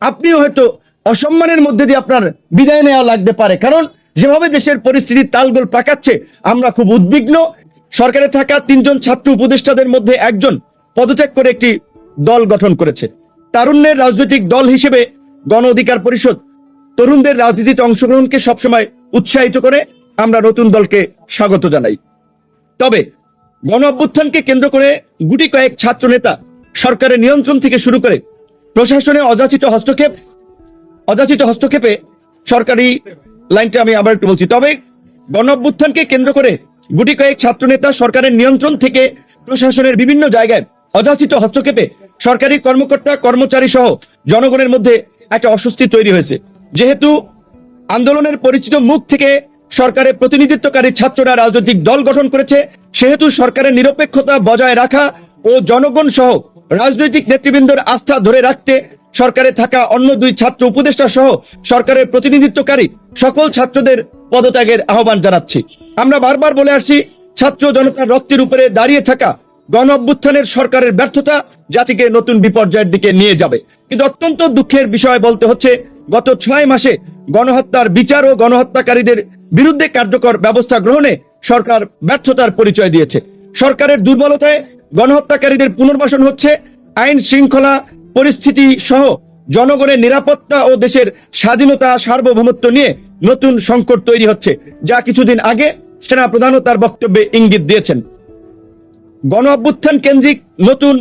আপনিও হয়তো অসম্মানের মধ্যে দিয়ে আপনার বিদায় নেওয়া লাগতে পারে। কারণ যেভাবে দেশের পরিস্থিতি তালগোল পাকাচ্ছে, আমরা খুব উদ্বিগ্ন। সরকারে থাকা তিনজন ছাত্র উপদেষ্টাদের মধ্যে একজন পদত্যাগ করে একটি দল গঠন করেছে। তারুণ্যের রাজনৈতিক দল হিসেবে গণ অধিকার পরিষদ তরুণদের রাজনীতিতে অংশগ্রহণকে সবসময় উৎসাহিত করে আমরা নতুন দলকে স্বাগত জানাই। তবে গণ অভ্যুত্থানকে কেন্দ্র করে গুটি কয়েক ছাত্র নেতা সরকারের নিয়ন্ত্রণ থেকে শুরু করে প্রশাসনের অযাচিত হস্তক্ষেপ, অযাচিত হস্তক্ষেপে সরকারি লাইনটা আমি আবার একটু বলছি। তবে গণ কেন্দ্র করে গুটি কয়েক ছাত্র নেতা সরকারের নিয়ন্ত্রণ থেকে প্রশাসনের বিভিন্ন জায়গায় অযাচিত হস্তক্ষেপে সরকারি কর্মকর্তা, কর্মচারী সহ জনগণের মধ্যে একটা অস্বস্তি তৈরি হয়েছে। যেহেতু আন্দোলনের পরিচিত মুখ থেকে সরকারের প্রতিনিধিত্বকারী ছাত্ররা রাজনৈতিক দল গঠন করেছে, সেহেতু সরকারের নিরপেক্ষতা বজায় রাখা ও জনগণ সহ রাজনৈতিক নেতৃবৃন্দর আস্থা ধরে রাখতে সরকারে থাকা অন্য দুই ছাত্র উপদেষ্টা সহ সরকারের প্রতিনিধিত্বকারী সকল ছাত্রদের পদত্যাগের আহ্বান জানাচ্ছি। আমরা বারবার বলে আসছি, ছাত্র জনতার রক্তের উপরে দাঁড়িয়ে থাকা গণ অভ্যুত্থানের সরকারের ব্যর্থতা জাতিকে নতুন বিপর্যয়ের দিকে নিয়ে যাবে। কিন্তু অত্যন্ত দুঃখের বিষয় বলতে হচ্ছে, গত ছয় মাসে গণহত্যার বিচার ও গণহত্যাকারীদের বিরুদ্ধে কার্যকর ব্যবস্থা গ্রহণে সরকার ব্যর্থতার পরিচয় দিয়েছে। সরকারের দুর্বলতায় গণহত্যাকারীদের পুনর্বাসন হচ্ছে, আইন শৃঙ্খলা পরিস্থিতি সহ জনগণের নিরাপত্তা ও দেশের স্বাধীনতা, সার্বভৌমত্ব নিয়ে নতুন সংকট তৈরি হচ্ছে। যা কিছুদিন আগে সেনা প্রধানও তার বক্তব্যে ইঙ্গিত দিয়েছেন। গণ অভ্যুত্থান কেন্দ্রিক নতুন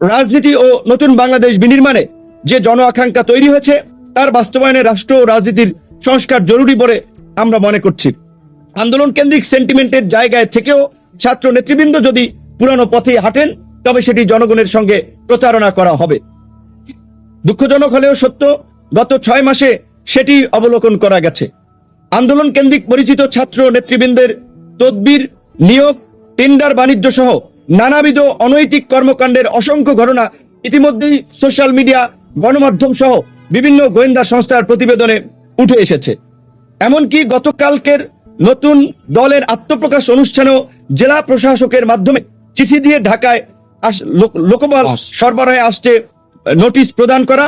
রাজনীতি ও নতুন বাংলাদেশ বিনির্মাণে যে জন আকাঙ্ক্ষা তৈরি হয়েছে, তার বাস্তবায়নে রাষ্ট্র ও রাজনীতির সংস্কার জরুরি বলে আমরা মনে করছি। আন্দোলন কেন্দ্রিক সেন্টিমেন্টের জায়গায় থেকেও ছাত্র নেতৃবৃন্দ যদি পুরানো পথে হাঁটেন, তবে সেটি জনগণের সঙ্গে প্রতারণা করা হবে। দুঃখজনক হলেও সত্য, গত ছয় মাসে সেটি অবলোকন করা গেছে। আন্দোলন কেন্দ্রিক পরিচিত ছাত্র নেতৃবৃন্দের তদবির, নিয়োগ, টেন্ডার বাণিজ্য সহ নানাবিধ অনৈতিক কর্মকাণ্ডের অসংখ্য ঘটনা ইতিমধ্যেই সোশ্যাল মিডিয়া, গণমাধ্যম সহ বিভিন্ন গোয়েন্দা সংস্থার প্রতিবেদনে উঠে এসেছে। এমনকি গতকালকের নতুন দলের আত্মপ্রকাশ অনুষ্ঠানেও জেলা প্রশাসকের মাধ্যমে চিঠি দিয়ে ঢাকায় লোকবল সরবরাহে আসতে নোটিশ প্রদান করা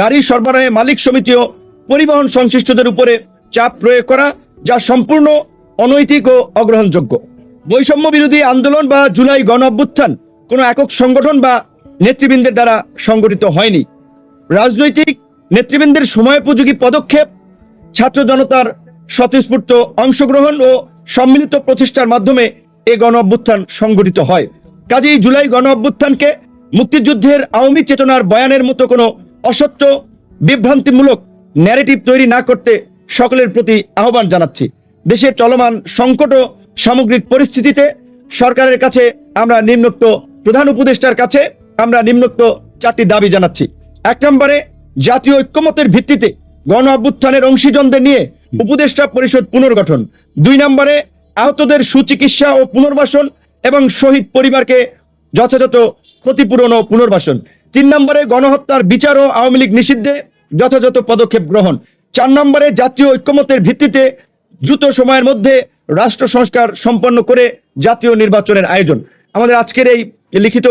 গাড়ি সরবরাহে মালিক সমিতি ও পরিবহন সংশ্লিষ্টদের উপরে চাপ প্রয়োগ করা যা সম্পূর্ণ অনৈতিক ও অগ্রহণযোগ্য। বৈষম্য বিরোধী আন্দোলন বা জুলাই গণ অভ্যুত্থান কোনো একক সংগঠন বা নেতৃবৃন্দের দ্বারা সংগঠিত হয়নি। রাজনৈতিক নেতৃবৃন্দের সময়োপযোগী পদক্ষেপ ছাত্র জনতার স্বতঃস্ফূর্ত অংশগ্রহণ ও সম্মিলিত প্রচেষ্টার মাধ্যমে এ গণ অভ্যুত্থান সংগঠিত হয়। কাজেই জুলাই গণ অভ্যুত্থানকে মুক্তিযুদ্ধের আওয়ামী চেতনার বয়ানের মতো কোনো অসত্য, বিভ্রান্তিমূলক ন্যারেটিভ তৈরি না করতে সকলের প্রতি আহ্বান জানাচ্ছি। দেশের চলমান সংকট ও সামগ্রিক পরিস্থিতিতে সরকারের কাছে আমরা নিম্নোক্ত প্রধান উপদেষ্টার কাছে আমরা নিম্নোক্ত চারটি দাবি জানাচ্ছি। এক নম্বরে, জাতীয় ঐক্যমতের ভিত্তিতে গণ অভ্যুত্থানের অংশীজনদের নিয়ে উপদেষ্টা পরিষদ পুনর্গঠন। দুই নম্বরে আহতদের সুচিকিৎসা ও পুনর্বাসন এবং শহীদ পরিবারকে যথাযথ ক্ষতিপূরণ ও পুনর্বাসন। তিন নম্বরে গণহত্যার বিচার ও আওয়ামী লীগ নিষিদ্ধে যথাযথ পদক্ষেপ গ্রহণ। চার নম্বরে জাতীয় ঐক্যমতের ভিত্তিতে দ্রুত সময়ের মধ্যে রাষ্ট্র সংস্কার সম্পন্ন করে জাতীয় নির্বাচনের আয়োজন। আমাদের আজকের এই লিখিত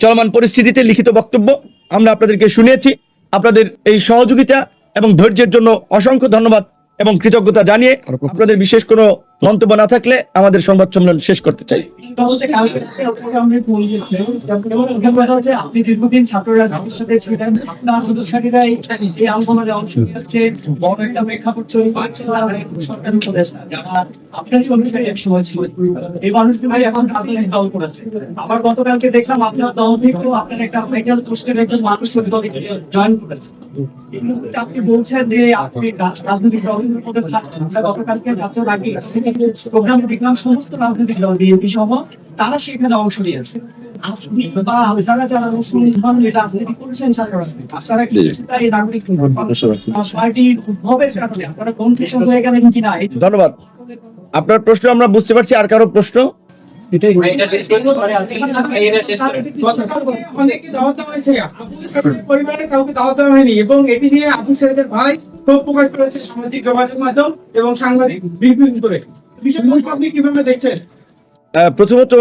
চলমান পরিস্থিতিতে লিখিত বক্তব্য আমরা আপনাদেরকে শুনিয়েছি। আপনাদের এই সহযোগিতা এবং ধৈর্যের জন্য অসংখ্য ধন্যবাদ এবং কৃতজ্ঞতা জানিয়ে আপনাদের বিশেষ কোনো মন্তব্য না থাকলে আমাদের সংবাদ সম্মেলন শেষ করতে চাই। আপনি আবার গতকালকে দেখলাম আপনার দল আপনার একটা জয়েন করেছে। আপনি বলছেন যে আপনি রাজনৈতিক গতকালকে আগে প্রোগ্রামে দেখলাম সমস্ত রাজনৈতিক দল বিএনপি সহ তারা সেখানে অংশ নিয়েছে। আপনি বা আপনারা যারা মুসলিম ধর্মের রাজনীতি করছেন ছাত্র কি এই নাগরিক পার্টি উদ্ভবের কারণে আপনারা কনফিউশন হয়ে গেলেন কিনা ধন্যবাদ। আপনার প্রশ্ন আমরা বুঝতে পারছি আর কারও প্রশ্ন? দেওয়া পরিবারের কাউকে দাওয়াত দেওয়া হয়নি এবং এটি নিয়ে আবু সাহেবের ভাই ক্ষোভ প্রকাশ করেছে সামাজিক যোগাযোগ মাধ্যম এবং সাংবাদিক বিবৃতি করে। কীভাবে দেখছেন? প্রথমত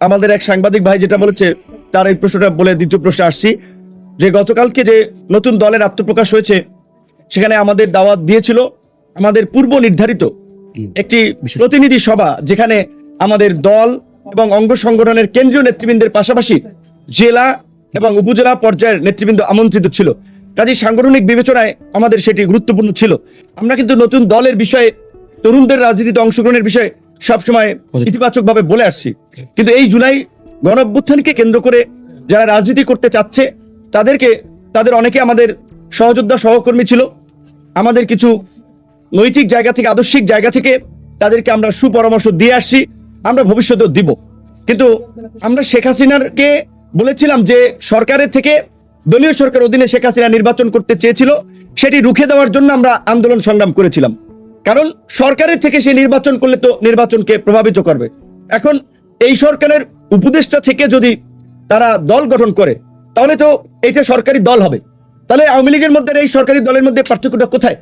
আমাদের এক সাংবাদিক ভাই যেটা বলেছে তার এই প্রশ্নটা বলে দ্বিতীয় প্রশ্নে আসছি। যে গতকালকে যে নতুন দলের আত্মপ্রকাশ হয়েছে সেখানে আমাদের দাওয়াত দিয়েছিল আমাদের পূর্ব নির্ধারিত একটি প্রতিনিধি সভা যেখানে আমাদের দল এবং অঙ্গ সংগঠনের কেন্দ্রীয় নেতৃবৃন্দের পাশাপাশি জেলা এবং উপজেলা পর্যায়ের নেতৃবৃন্দ আমন্ত্রিত ছিল। কাজে সাংগঠনিক বিবেচনায় আমাদের সেটি গুরুত্বপূর্ণ ছিল। আমরা কিন্তু নতুন দলের বিষয়ে তরুণদের রাজনীতিতে অংশগ্রহণের বিষয়ে সবসময় ইতিবাচকভাবে বলে আসছি। কিন্তু এই জুলাই গণ অভ্যুত্থানকে কেন্দ্র করে যারা রাজনীতি করতে চাচ্ছে তাদেরকে তাদের অনেকে আমাদের সহযোদ্ধা সহকর্মী ছিল। আমাদের কিছু নৈতিক জায়গা থেকে আদর্শিক জায়গা থেকে তাদেরকে আমরা সুপরামর্শ দিয়ে আসছি আমরা ভবিষ্যতেও দিব। কিন্তু আমরা শেখ হাসিনারকে বলেছিলাম যে সরকারের থেকে দলীয় সরকার অধীনে শেখ হাসিনা নির্বাচন করতে চেয়েছিল সেটি রুখে দেওয়ার জন্য আমরা আন্দোলন সংগ্রাম করেছিলাম। কারণ সরকারের থেকে সে নির্বাচন করলে তো নির্বাচনকে প্রভাবিত করবে। এখন এই সরকারের উপদেষ্টা থেকে যদি তারা দল গঠন করে, তাহলে তো এটা সরকারি দল হবে, তাহলে আওয়ামী লীগের মধ্যে এই সরকারি দলের মধ্যে পার্থক্যটা কোথায়?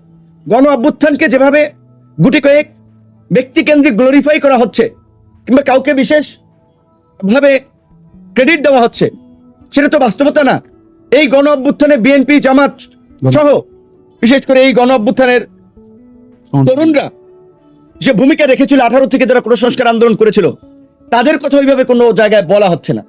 গণ অভ্যুত্থানকে যেভাবে গুটি কয়েক ব্যক্তিকেন্দ্রিক গ্লোরিফাই করা হচ্ছে, কিংবা কাউকে বিশেষ ভাবে ক্রেডিট দেওয়া হচ্ছে, সেটা তো বাস্তবতা না। এই গণ অভ্যুত্থানে বিএনপি জামাত সহ, বিশেষ করে এই গণ অভ্যুত্থানের তরুণরা যে ভূমিকা রেখেছিল আঠারো থেকে যারা কুসংস্কার আন্দোলন করেছিল, তাদের কথা ওইভাবে কোনো জায়গায় বলা হচ্ছে না।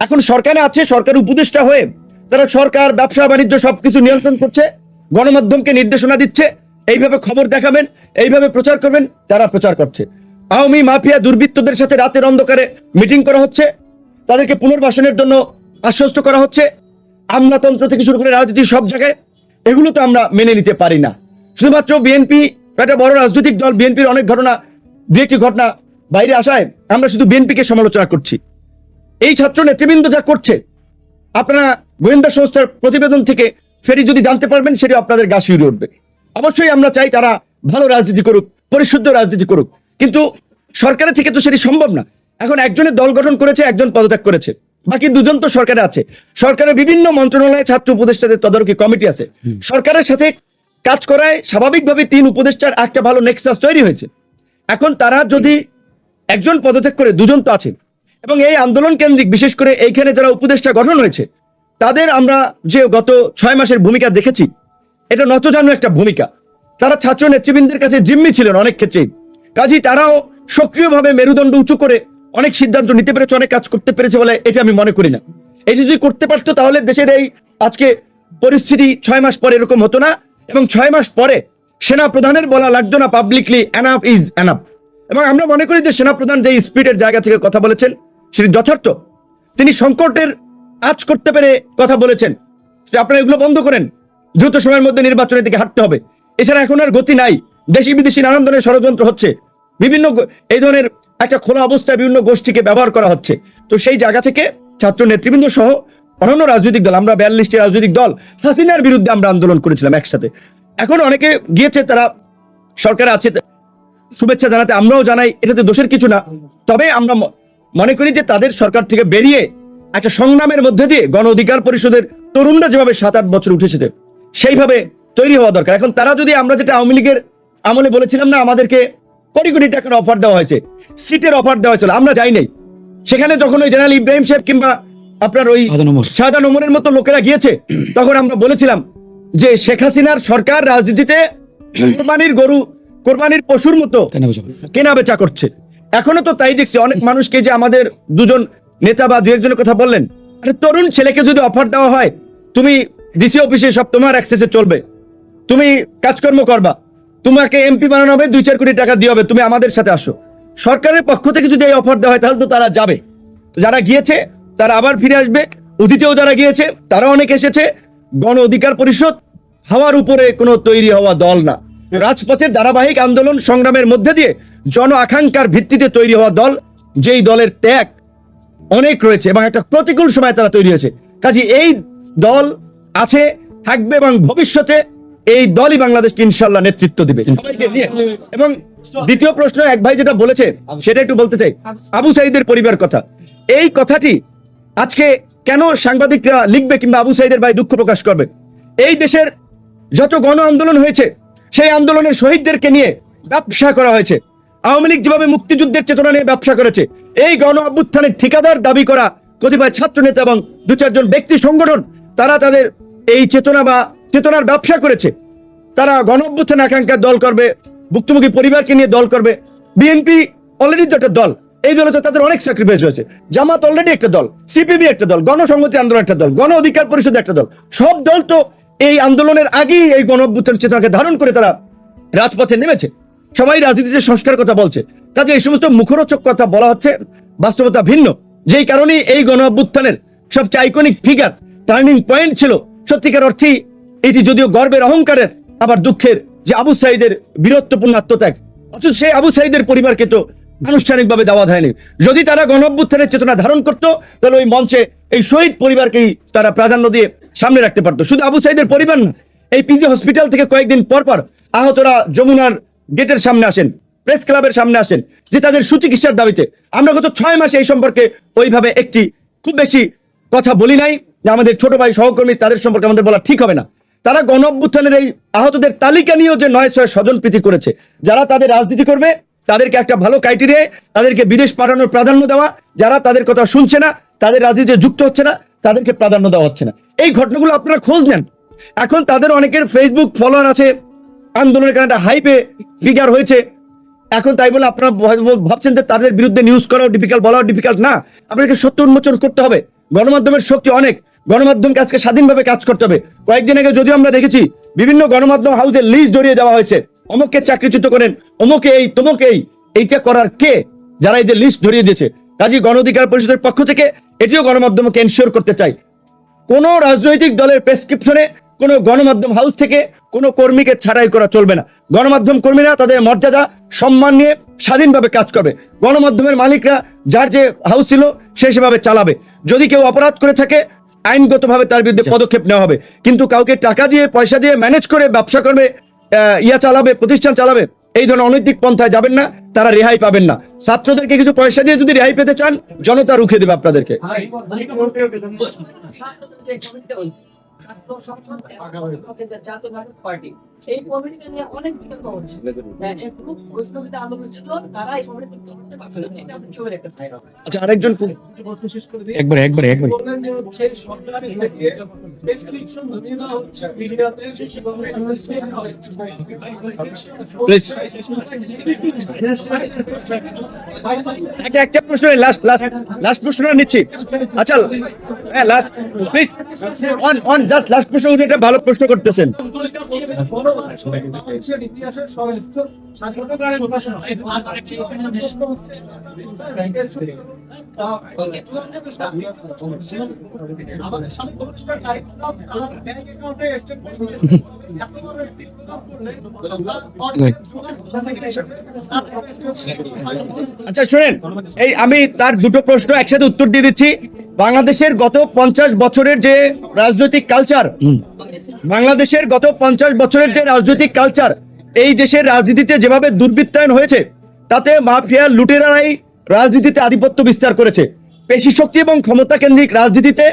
এখন সরকারে আছে, সরকার উপদেষ্টা হয়ে তারা সরকার, ব্যবসা, বাণিজ্য সবকিছু নিয়ন্ত্রণ করছে, গণমাধ্যমকে নির্দেশনা দিচ্ছে, এইভাবে খবর দেখাবেন, এইভাবে প্রচার করবেন, তারা প্রচার করছে। আওয়ামী মাফিয়া দুর্বৃত্তদের সাথে রাতের অন্ধকারে মিটিং করা হচ্ছে, তাদেরকে পুনর্বাসনের জন্য আশ্বস্ত করা হচ্ছে, আমলাতন্ত্র থেকে শুরু করে রাজনীতির সব জায়গায়, এগুলো তো আমরা মেনে নিতে পারি না। শুধুমাত্র বিএনপি একটা বড় রাজনৈতিক দল বিএনপির অনেক ঘটনা দু একটি ঘটনা বাইরে আসায় আমরা শুধু বিএনপিকে সমালোচনা করছি। এই ছাত্র নেতৃবৃন্দ যা করছে আপনারা গোয়েন্দা সংস্থার প্রতিবেদন থেকে ফেরি যদি জানতে পারবেন সেটি আপনাদের গা শিউরে উঠবে। অবশ্যই আমরা চাই তারা ভালো রাজনীতি করুক পরিশুদ্ধ রাজনীতি করুক। কিন্তু সরকারের থেকে তো সেটি সম্ভব না। এখন একজনের দল গঠন করেছে একজন পদত্যাগ করেছে। বাকি দুজন তো সরকারে আছে। সরকারের বিভিন্ন মন্ত্রণালয়ে ছাত্র উপদেষ্টাদের তদারকি কমিটি আছে। সরকারের সাথে কাজ করায় স্বাভাবিকভাবে তিন উপদেষ্টার একটা ভালো নেক্সাস তৈরি হয়েছে। এখন তারা যদি একজন পদত্যাগ করে দুজন তো আছে এবং এই আন্দোলন কেন্দ্রিক, বিশেষ করে এইখানে যারা উপদেষ্টা গঠন হয়েছে, তাদের আমরা যে গত ছয় মাসের ভূমিকা দেখেছি, এটা নতজানু একটা ভূমিকা। তারা ছাত্র নেতৃবৃন্দের কাছে জিম্মি ছিলেন অনেক ক্ষেত্রেই। কাজেই তারাও সক্রিয়ভাবে মেরুদণ্ড উঁচু করে অনেক সিদ্ধান্ত নিতে পেরেছে, অনেক কাজ করতে পেরেছে বলে এটা আমি মনে করি না। এটি যদি করতে পারতো তাহলে দেশের এই আজকে পরিস্থিতি ছয় মাস পরে এরকম হতো না। এবং ছয় মাস পরে সেনা প্রধানের বলা লাগতো না পাবলিকলি অ্যানাফ ইজ অ্যানাফ এবং আমরা মনে করি যে সেনা প্রধান যে স্পিডের জায়গা থেকে কথা বলেছেন, সেটি যথার্থ। তিনি সংকটের আজ করতে পেরে কথা বলেছেন। আপনারা এগুলো বন্ধ করেন। দ্রুত সময়ের মধ্যে নির্বাচনের দিকে হাঁটতে হবে। এছাড়া এখন আর গতি নাই। দেশি বিদেশি নানান ধরনের ষড়যন্ত্র হচ্ছে। বিভিন্ন এই ধরনের একটা খোলা অবস্থায় বিভিন্ন গোষ্ঠীকে ব্যবহার করা হচ্ছে। তো সেই জায়গা থেকে ছাত্র নেতৃবৃন্দ সহ অন্যান্য রাজনৈতিক দল, আমরা বিয়াল্লিশটি রাজনৈতিক দল, হাসিনার বিরুদ্ধে আমরা আন্দোলন করেছিলাম একসাথে। এখন অনেকে গিয়েছে, তারা সরকার আছে, শুভেচ্ছা জানাতে, আমরাও জানাই, এটাতে দোষের কিছু না। তবে আমরা মনে করি যে তাদের সরকার থেকে বেরিয়ে একটা সংগ্রামের মধ্যে দিয়ে গণ অধিকার পরিষদের তরুণরা যেভাবে সাত আট বছর উঠেছে, সেইভাবে তৈরি হওয়া দরকার। এখন তারা যদি আমরা যেটা আওয়ামী লীগের আমলে বলেছিলাম না, আমাদেরকে কোটি কোটি টাকার অফার দেওয়া হয়েছে, সিটের অফার দেওয়া হয়েছিল, আমরা যাই নাই। সেখানে যখন ওই জেনারেল ইব্রাহিম সাহেব কিংবা আপনার ওই শাহজাহান ওমর। মতো লোকেরা গিয়েছে। তখন আমরা বলেছিলাম যে শেখ হাসিনার সরকার রাজনীতিতে কোরবানির গরু কোরবানির পশুর মতো কেনা বেচা করছে। এখনও তো তাই দেখছি অনেক মানুষকে যে আমাদের দুজন নেতা বা দু একজনের কথা বললেন। আরে তরুণ ছেলেকে যদি অফার দেওয়া হয় তুমি ডিসি অফিসে সব তোমার অ্যাক্সেসে চলবে। তুমি কাজকর্ম করবা। তোমাকে এমপি বানানো হবে দুই চার কোটি টাকা দিয়ে হবে তুমি আমাদের সাথে আসো। সরকারের পক্ষ থেকে যদি এই অফার দেওয়া হয় তাহলে তো তারা যাবে। তো যারা গিয়েছে তারা আবার ফিরে আসবে। অতীতেও যারা গিয়েছে তারা অনেক এসেছে। গণ অধিকার পরিষদ হওয়ার উপরে কোনো তৈরি হওয়া দল না। রাজপথের ধারাবাহিক আন্দোলন সংগ্রামের মধ্যে দিয়ে জন আকাঙ্ক্ষার ভিত্তিতে তৈরি হওয়া দল যেই দলের ত্যাগ অনেক রয়েছে এবং একটা প্রতিকূল সময় তারা তৈরি হয়েছে। কাজে এই দল আছে থাকবে এবং ভবিষ্যতে এই দলই বাংলাদেশকে ইনশাল্লাহ নেতৃত্ব দিবে। এবং দ্বিতীয় প্রশ্ন এক ভাই যেটা বলেছে সেটা একটু বলতে চাই। আবু সাইদের পরিবার কথা। এই কথাটি আজকে কেন সাংবাদিকরা লিখবে কিংবা আবু সাইদের ভাই দুঃখ প্রকাশ করবে? এই দেশের যত গণ আন্দোলন হয়েছে, সেই আন্দোলনের শহীদদেরকে নিয়ে ব্যবসা করা হয়েছে। আওয়ামী লীগ যেভাবে মুক্তিযুদ্ধের চেতনা নিয়ে ব্যবসা করেছে, এই গণ অভ্যুত্থানের ঠিকাদার দাবি করা কতিপয় ছাত্র নেতা এবং দু চারজন ব্যক্তি সংগঠন, তারা তাদের এই চেতনা বা চেতনার ব্যবসা করেছে। তারা গণ অভ্যুত্থান আকাঙ্ক্ষার দল করবে, ভুক্তভোগী পরিবারকে নিয়ে দল করবে। বিএনপি অলরেডি তো একটা দল। এই দলে তো তাদের অনেক স্যাক্রিফাইস হয়েছে জামাত অলরেডি একটা দল সিপিবি একটা দল, গণসংহতি আন্দোলন একটা দল, গণ অধিকার পরিষদ একটা দল। সব দল তো এই আন্দোলনের আগেই এই গণ চেতনাকে ধারণ করে তারা রাজপথে নেমেছে। সবাই রাজনীতিতে সংস্কার কথা বলছে। কাজে এই সমস্ত মুখরোচক কথা বলা হচ্ছে, বাস্তবতা ভিন্ন। যেই কারণে এই গণ অভ্যুত্থানের সবচেয়ে আইকনিক ফিগার টার্নিং পয়েন্ট ছিল, সত্যিকার অর্থেই এটি যদিও গর্বের অহংকারের, আবার দুঃখের যে আবু সাইদের বীরত্বপূর্ণ আত্মত্যাগ। অথচ সেই আবু সাইদের পরিবারকে তো আনুষ্ঠানিকভাবে দেওয়া হয়নি। যদি তারা গণ অভ্যুত্থানের চেতনা ধারণ করতো, তাহলে ওই মঞ্চে এই শহীদ পরিবারকেই তারা প্রাধান্য দিয়ে সামনে রাখতে পারতো। শুধু আবু সাইদের পরিবার না, এই পিজি হসপিটাল থেকে কয়েকদিন পর পর আহতরা যমুনার গেটের সামনে আসেন প্রেস ক্লাবের সামনে আসেন, যে তাদের সুচিকিৎসার দাবিতে। আমরা গত ছয় মাসে এই সম্পর্কে ওইভাবে একটি খুব বেশি কথা বলি নাই, যে আমাদের ছোট ভাই সহকর্মী তাদের সম্পর্কে আমাদের বলা ঠিক হবে না। তারা গণ এই আহতদের তালিকা নিয়েও যে নয় ছয় স্বজন প্রীতি করেছে, যারা তাদের রাজনীতি করবে তাদেরকে একটা ভালো ক্রাইটেরিয়ায় তাদেরকে বিদেশ পাঠানোর প্রাধান্য দেওয়া। যারা তাদের কথা শুনছে না, তাদের রাজনীতিতে যুক্ত হচ্ছে না, তাদেরকে প্রাধান্য দেওয়া হচ্ছে না। এই ঘটনাগুলো আপনারা খোঁজ নেন। এখন তাদের অনেকের ফেসবুক ফলোয়ার আছে, আন্দোলনের কারণে একটা হাইপে ফিগার হয়েছে। এখন তাই বলে আপনারা ভাবছেন যে তাদের বিরুদ্ধে নিউজ করাও ডিফিকাল্ট বলাও ডিফিকাল্ট না আপনাকে সত্য উন্মোচন করতে হবে। গণমাধ্যমের শক্তি অনেক। গণমাধ্যমকে আজকে স্বাধীনভাবে কাজ করতে হবে। কয়েকদিন আগে যদিও আমরা দেখেছি, বিভিন্ন গণমাধ্যম হাউসের লিস্ট জড়িয়ে দেওয়া হয়েছে। অমুককে চাকরিচ্যুত করেন অমুকে এই তমুকে এই। এইটা করার কে? যারা এই যে লিস্ট ধরিয়ে দিয়েছে। কাজী গণ অধিকার পরিষদের পক্ষ থেকে এটিও গণমাধ্যমকে এনশিওর করতে চাই। কোন রাজনৈতিক দলের প্রেসক্রিপশনে কোন গণমাধ্যম হাউস থেকে কোনো কর্মীকে ছাড়াই করা চলবে না। গণমাধ্যম কর্মীরা তাদের মর্যাদা সম্মান নিয়ে স্বাধীনভাবে কাজ করবে। গণমাধ্যমের মালিকরা যার যে হাউস ছিল সে সেভাবে চালাবে। যদি কেউ অপরাধ করে থাকে আইনগতভাবে তার বিরুদ্ধে পদক্ষেপ নেওয়া হবে। কিন্তু কাউকে টাকা দিয়ে পয়সা দিয়ে ম্যানেজ করে ব্যবসা করবে ইয়া চালাবে, প্রতিষ্ঠান চালাবে, এই ধরনের অনৈতিক পন্থায় যাবেন না, তারা রেহাই পাবেন না। ছাত্রদেরকে কিছু পয়সা দিয়ে যদি রেহাই পেতে চান, জনতা রুখে দেবে আপনাদেরকে। পার্টি এই কমিটিকে নিয়ে অনেক বিতর্ক হচ্ছে। হ্যাঁ, গ্রুপ বৈষ্ণবীতে আন্দোলন ছিল তারা এই কমিটি করতে পারছে না এটা আপনি ছবি একটা আচ্ছা আরেকজন কোন- একবারে একবারে একবারে। বললেন যে সেই সরকারের থেকে প্রেসক্রিপশন ধরিয়ে দেওয়া হচ্ছে মিডিয়াতে যে Please. একটা একটা প্রশ্ন লাস্ট লাস্ট লাস্ট প্রশ্নটা নিচ্ছি। আচ্ছা হ্যাঁ last please on on just last প্রশ্ন, উনি একটা ভালো প্রশ্ন করতেছেন। আচ্ছা শুনেন, এই আমি তার দুটো প্রশ্ন একসাথে উত্তর দিয়ে দিচ্ছি। বাংলাদেশের গত পঞ্চাশ বছরের যে রাজনৈতিক কালচার বাংলাদেশের গত পঞ্চাশ বছরের যে রাজনৈতিক কালচার এই দেশের রাজনীতিতে যেভাবে দুর্বৃত্তায়ন হয়েছে তাতে মাফিয়া লুটেরারাই রাজনীতিতে আধিপত্য বিস্তার করেছে। পেশি শক্তি এবং ক্ষমতা কেন্দ্রিক রাজনীতিতে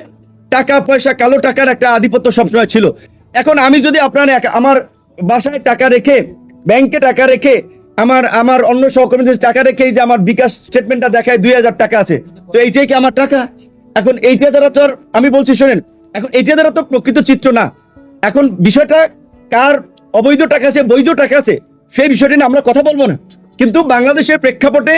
টাকা পয়সা কালো টাকার একটা আধিপত্য সবসময় ছিল। এখন আমি যদি আপনার এক- আমার বাসায় টাকা রেখে ব্যাংকে টাকা রেখে আমার আমার অন্য সহকর্মীদের টাকা রেখে এই যে আমার বিকাশ স্টেটমেন্টটা দেখায় দুই হাজার টাকা আছে তো এইটাই কি আমার টাকা? এখন এইটা দ্বারা তো আমি বলছি, শোনেন, এখন এইটা দ্বারা তো প্রকৃত চিত্র না। এখন বিষয়টা কার অবৈধ টাকা আছে, বৈধ টাকা আছে, সেই বিষয়টি নিয়ে আমরা কথা বলব না। কিন্তু বাংলাদেশের প্রেক্ষাপটে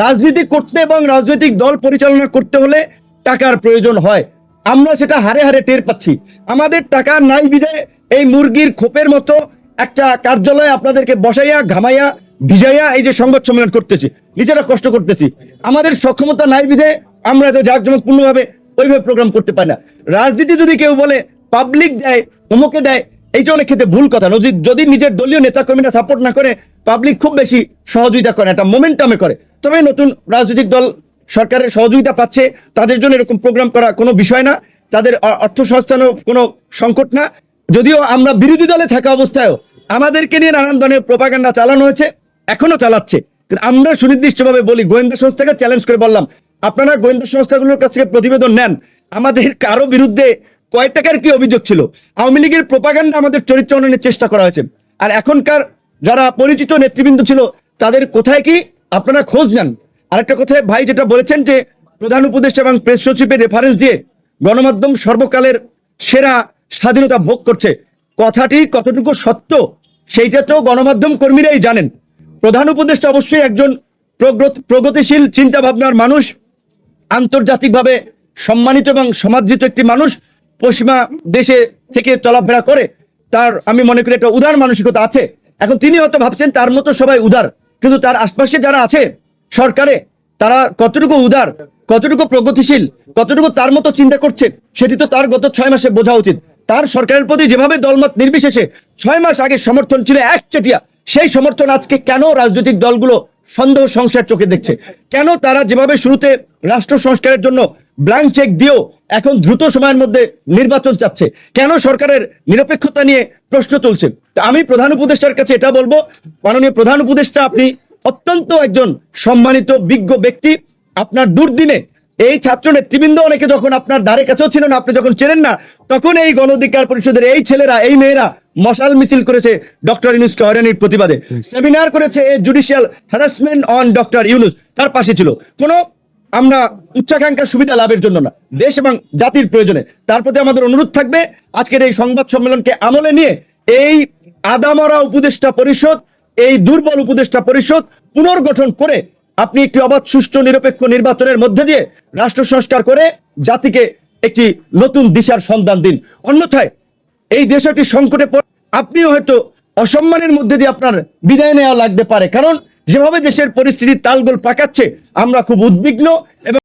রাজনীতি করতে এবং রাজনৈতিক দল পরিচালনা করতে হলে টাকার প্রয়োজন হয়। আমরা সেটা হারে হারে টের পাচ্ছি। আমাদের টাকা নাই বিধে এই মুরগির খোপের মতো একটা কার্যালয়ে আপনাদেরকে বসাইয়া, ঘামাইয়া ভিজাইয়া এই যে সংবাদ সম্মেলন করতেছি, নিজেরা কষ্ট করতেছি। আমাদের সক্ষমতা নাই বিধে আমরা তো জাঁকজমকপূর্ণভাবে ওইভাবে প্রোগ্রাম করতে পারি না। রাজনীতি যদি কেউ বলে পাবলিক দেয়, অমুকে দেয় এইটা অনেক ক্ষেত্রে ভুল কথা। যদি যদি নিজের দলীয় নেতাকর্মীরা সাপোর্ট না করে পাবলিক খুব বেশি সহযোগিতা করে একটা মোমেন্টামে করে। তবে নতুন রাজনৈতিক দল সরকারের সহযোগিতা পাচ্ছে, তাদের জন্য এরকম প্রোগ্রাম করা কোনো বিষয় না। তাদের অর্থ সংস্থানও কোনো সংকট না। যদিও আমরা বিরোধী দলে থাকা অবস্থায়ও আমাদেরকে নিয়ে নানান ধরনের প্রপাগান্ডা চালানো হয়েছে। এখনও চালাচ্ছে। আমরা সুনির্দিষ্টভাবে বলি, গোয়েন্দা সংস্থাকে চ্যালেঞ্জ করে বললাম, আপনারা গোয়েন্দা সংস্থাগুলোর কাছ থেকে প্রতিবেদন নেন। আমাদের কারও বিরুদ্ধে কয়েক টাকার কি অভিযোগ ছিল? আওয়ামী লীগের প্রপাগান্ডা আমাদের চরিত্র উন্নয়নের চেষ্টা করা হয়েছে। আর এখনকার যারা পরিচিত নেতৃবৃন্দ ছিল, তাদের কোথায় কি আপনারা খোঁজ নেন? আরেকটা কথায় ভাই যেটা বলেছেন যে, প্রধান উপদেষ্টা এবং প্রেস সচিবের রেফারেন্স দিয়ে গণমাধ্যম সর্বকালের সেরা স্বাধীনতা ভোগ করছে। কথাটি কতটুকু সত্য, সেইটা তো গণমাধ্যম কর্মীরাই জানেন। প্রধান উপদেষ্টা অবশ্যই একজন প্রগতিশীল চিন্তা ভাবনার মানুষ, আন্তর্জাতিকভাবে সম্মানিত এবং সমাদৃত একটি মানুষ পশ্চিমা দেশে থেকে চলাফেরা করে, তার আমি মনে করি একটা উদার মানসিকতা আছে। এখন তিনি হয়তো ভাবছেন তার মতো সবাই উদার, কিন্তু তার আশপাশে যারা আছে সরকারে, তারা কতটুকু উদার, কতটুকু প্রগতিশীল, কতটুকু তার মতো চিন্তা করছে, সেটি তো তার গত ছয় মাসে বোঝা উচিত। তার সরকারের প্রতি যেভাবে দলমত নির্বিশেষে ছয় মাস আগে সমর্থন ছিল একচেটিয়া সেই সমর্থন আজকে কেন রাজনৈতিক দলগুলো সন্দেহ সংসার চোখে দেখছে? কেন তারা যেভাবে শুরুতে রাষ্ট্র সংস্কারের জন্য ব্ল্যাঙ্ক চেক দিয়েও এখন দ্রুত সময়ের মধ্যে নির্বাচন চাচ্ছে? কেন সরকারের নিরপেক্ষতা নিয়ে প্রশ্ন তুলছে? আমি প্রধান উপদেষ্টার কাছে এটা বলব। মাননীয় প্রধান উপদেষ্টা, আপনি অত্যন্ত একজন সম্মানিত, বিজ্ঞ ব্যক্তি। আপনার দুর্দিনে এই ছাত্র নেতৃবৃন্দ অনেকে যখন আপনার দ্বারে কাছেও ছিলেন আপনি যখন চেনেন না, তখন এই গণ অধিকার পরিষদের এই ছেলেরা, এই মেয়েরা মশাল মিছিল করেছে ডক্টর ইউনুসকে হয়রানির প্রতিবাদে। সেমিনার করেছে judicial harassment on doctor Yunus. তার পাশে ছিল। কোনো আমরা উচ্চাকাঙ্ক্ষার সুবিধা লাভের জন্য না। দেশ এবং জাতির প্রয়োজনে। তার প্রতি আমাদের অনুরোধ থাকবে আজকের এই সংবাদ সম্মেলনকে আমলে নিয়ে এই আদামরা উপদেষ্টা পরিষদ এই দুর্বল উপদেষ্টা পরিষদ পুনর্গঠন করে আপনি একটি অবাধ সুষ্ঠু নিরপেক্ষ নির্বাচনের মধ্যে দিয়ে রাষ্ট্র সংস্কার করে জাতিকে একটি নতুন দিশার সন্ধান দিন। অন্যথায় এই দেশ একটি সংকটে পড়ে, আপনিও হয়তো অসম্মানের মধ্যে দিয়ে আপনার বিদায় নেওয়া লাগতে পারে। কারণ যেভাবে দেশের পরিস্থিতি তালগোল পাকাচ্ছে, আমরা খুব উদ্বিগ্ন এবং